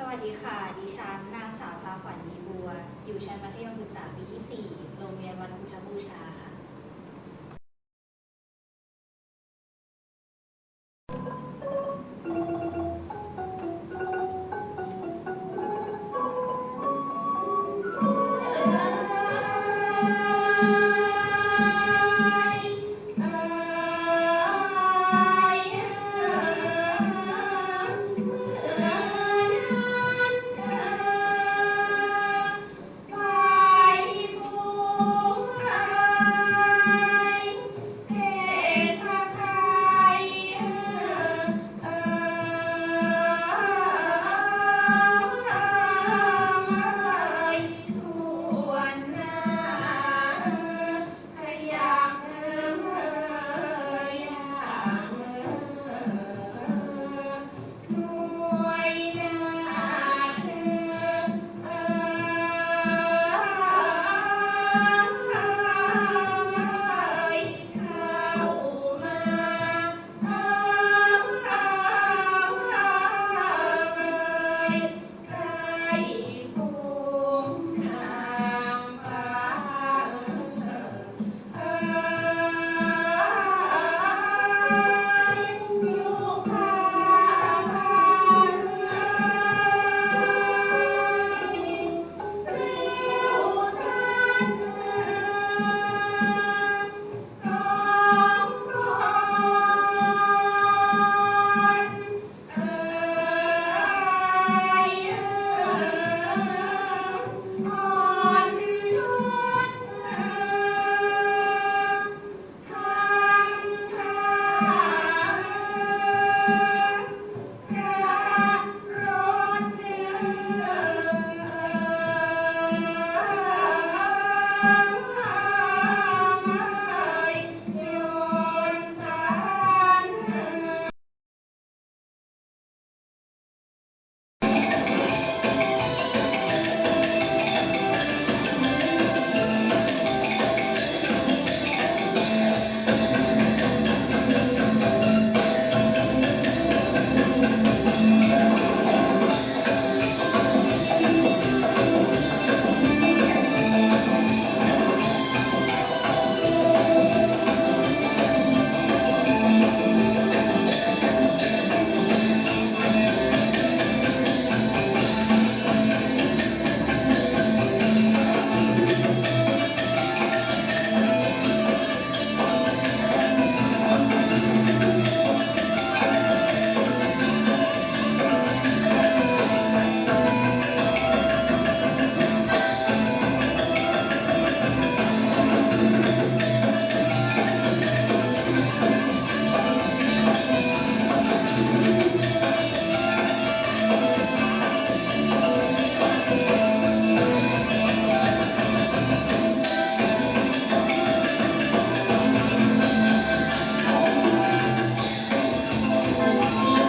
สวัสดีค่ะ ดิฉันนางสาวพาขวัญมีบัว อยู่ชั้นมัธยมศึกษาปีที่ 4 โรงเรียนวัดพุทธบูชาค่ะ